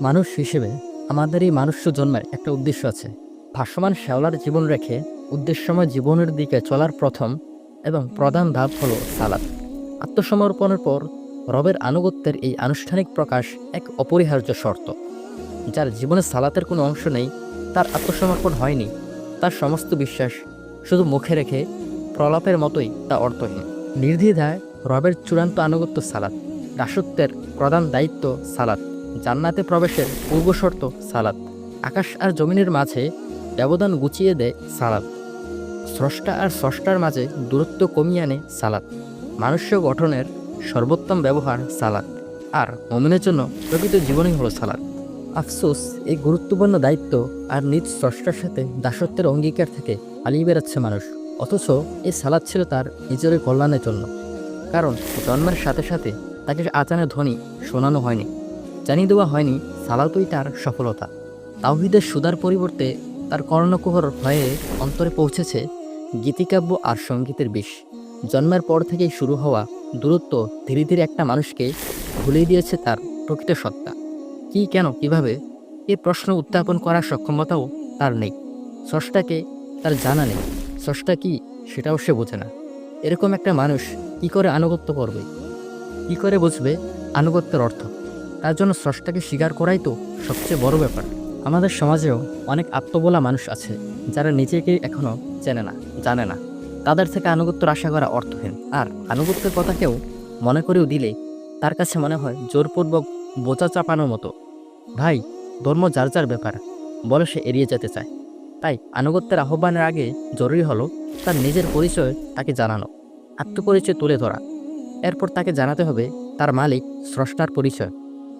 মানুষ হিসেবে আমাদের এই মানুষ্য জন্মের একটা উদ্দেশ্য আছে। ভাসমান শ্যাওলার জীবন রেখে উদ্দেশ্যময় জীবনের দিকে চলার প্রথম এবং প্রধান ধাপ হল সালাদ আত্মসমর্পণের পর রবের আনুগত্যের এই আনুষ্ঠানিক প্রকাশ এক অপরিহার্য শর্ত। যার জীবনে সালাতের কোনো অংশ নেই, তার আত্মসমর্পণ হয়নি, তার সমস্ত বিশ্বাস শুধু মুখে রেখে প্রলাপের মতোই তা অর্থহীন। নির্দ্বিধায় রবের চূড়ান্ত আনুগত্য সালাত, দাসত্বের প্রধান দায়িত্ব সালাত। জান্নাতে প্রবেশের পূর্বশর্ত সালাত। আকাশ আর জমিনের মাঝে ব্যবধান গুছিয়ে দেয় সালাত। স্রষ্টা আর স্রষ্টার মাঝে দূরত্ব কমিয়ে আনে সালাত। মানুষ্য গঠনের সর্বোত্তম ব্যবহার সালাত। আর মমিনের জন্য প্রকৃত জীবনই হলো সালাত। আফসোস, এই গুরুত্বপূর্ণ দায়িত্ব আর নিজ স্রষ্টার সাথে দাসত্বের অঙ্গীকার থেকে পালিয়ে বেড়াচ্ছে মানুষ। অথচ এই সালাদ ছিল তার নিজের কল্যাণের জন্য। কারণ জন্মের সাথে সাথে তাকে আচানের ধ্বনি শোনানো হয়নি। জানিয়ে দেওয়া হয়নি সালাতই তার সফলতা। তাওহিদের সুদার পরিবর্তে তার কর্ণকুহর হয়ে অন্তরে পৌঁছেছে গীতিকাব্য আর সঙ্গীতের বিষ। জন্মের পর থেকেই শুরু হওয়া দূরত্ব ধীরে ধীরে একটা মানুষকে ভুলিয়ে দিয়েছে তার প্রকৃত সত্তা। কি, কেন, কীভাবে? এই প্রশ্ন উত্থাপন করার সক্ষমতাও তার নেই। স্রষ্টাকে তার জানা নেই। স্রষ্টা কি? সেটাও সে বোঝে না। এরকম একটা মানুষ কি করে আনুগত্য করবে? কি করে বুঝবে? আনুগত্যের অর্থ। তার জন্য স্রষ্টাকে স্বীকার করাই তো সবচেয়ে বড় ব্যাপার। আমাদের সমাজেও অনেক আত্মবোলা মানুষ আছে, যারা নিজেকে এখনও চেনে না, জানে না। তাদের থেকে আনুগত্যর আশা করা অর্থহীন। আর আনুগত্যের কথা কেউ মনে করেও দিলে তার কাছে মনে হয় জোরপূর্বক বোঝা চাপানোর মতো। ভাই, ধর্ম যার যার ব্যাপার, বলে সে এড়িয়ে যেতে চায়। তাই আনুগত্যের আহ্বানের আগে জরুরি হলো তার নিজের পরিচয় তাকে জানানো, আত্মপরিচয় তুলে ধরা। এরপর তাকে জানাতে হবে তার মালিক স্রষ্টার পরিচয়।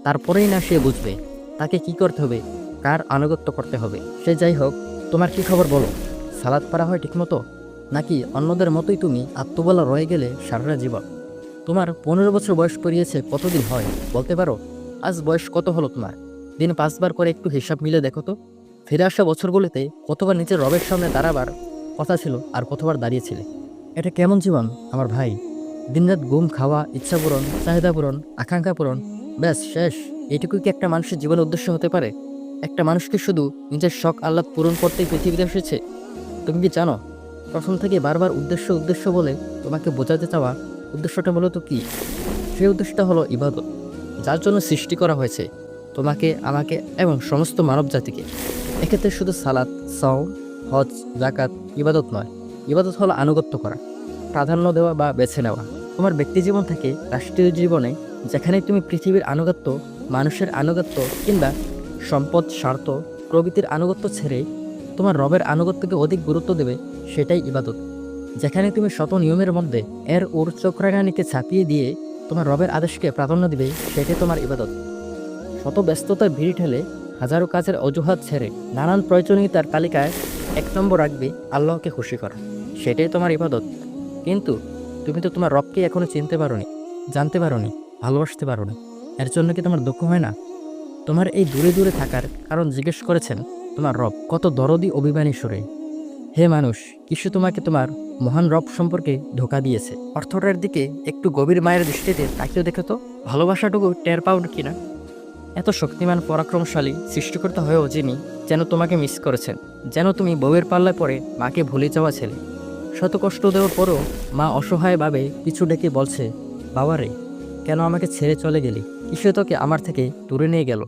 তারপরেই না সে বুঝবে। তাকে কি করতে হবে? কার আনুগত্য করতে হবে? সে যাই হোক, তোমার কি খবর বলো? সালাদ পারা হয় ঠিকমতো? নাকি অন্যদের মতোই তুমি আত্মবলা রয়ে গেলে সারাটা জীবন? তোমার পনেরো বছর বয়স পেরিয়েছে, কতদিন হয়? বলতে পারো? আজ বয়স কত হলো তোমার? দিন পাঁচবার করে একটু হিসাব মিলে দেখো তো। ফিরে আসা বছরগুলিতে কতবার নিজের রবের সামনে দাঁড়াবার কথা ছিল আর কতবার দাঁড়িয়েছিলে? এটা কেমন জীবন, আমার ভাই? দিনরাত ঘুম খাওয়া ইচ্ছা পূরণ চাহিদা পূরণ আকাঙ্ক্ষা পূরণ ব্যাস, শেষ। এইটুকুই কি একটা মানুষের জীবনের উদ্দেশ্য হতে পারে? একটা মানুষকে শুধু নিজের শখ আহ্লাদ পূরণ করতেই পৃথিবীতে এসেছে? তুমি কি জানো, প্রথম থেকে বারবার উদ্দেশ্য উদ্দেশ্য বলে তোমাকে বোঝাতে চাওয়া উদ্দেশ্যটা মূলত কি? সেই উদ্দেশ্যটা হলো ইবাদত, যার জন্য সৃষ্টি করা হয়েছে তোমাকে, আমাকে এবং সমস্ত মানব জাতিকে এক্ষেত্রে শুধু সালাত সাউম হজ জাকাত ইবাদত নয়। ইবাদত হলো আনুগত্য করা, প্রাধান্য দেওয়া বা বেছে নেওয়া। তোমার ব্যক্তি জীবন থেকে রাষ্ট্রীয় জীবনে যেখানে তুমি পৃথিবীর আনুগত্য, মানুষের আনুগত্য কিংবা সম্পদ, স্বার্থ প্রভৃতির আনুগত্য ছেড়ে তোমার রবের আনুগত্যকে অধিক গুরুত্ব দেবে, সেটাই ইবাদত। যেখানে তুমি শত নিয়মের মধ্যে এর ওর চক্রাগানিকে ছাপিয়ে দিয়ে তোমার রবের আদেশকে প্রাধান্য দিবে, সেটাই তোমার ইবাদত। শত ব্যস্ততার ভিড় ঠেলে হাজারো কাজের অজুহাত ছেড়ে নানান প্রয়োজনীয়তার তালিকায় এক নম্বর রাখবে আল্লাহকে খুশি করা, সেটাই তোমার ইবাদত। কিন্তু তুমি তো তোমার রবকে এখনও চিনতে পারোনি, জানতে পারোনি। ভালোবাসতে পারো না। এর জন্য কি তোমার দুঃখ হয় না? তোমার এই দূরে দূরে থাকার কারণ জিজ্ঞেস করেছেন তোমার রব। কত দরদি অভিমানী সুরে। হে মানুষ কিছু তোমাকে তোমার মহান রব সম্পর্কে ধোকা দিয়েছে? অর্থটার দিকে একটু গভীর মায়ের দৃষ্টিতে তাকেও দেখো তো। ভালোবাসাটুকু টের পাও কিনা? এত শক্তিমান, পরাক্রমশালী, সৃষ্টিকর্তা হয়েও যিনি যেন তোমাকে মিস করেছেন, যেন তুমি বউয়ের পাল্লায় পড়ে মাকে ভুলে যাওয়া ছেলে। শত কষ্ট দেওয়ার পরও মা অসহায়ভাবে পিছু ডেকে বলছে, বাবা রে কেন আমাকে ছেড়ে চলে গেলি? কিসে তোকে আমার থেকে দূরে নিয়ে গেল।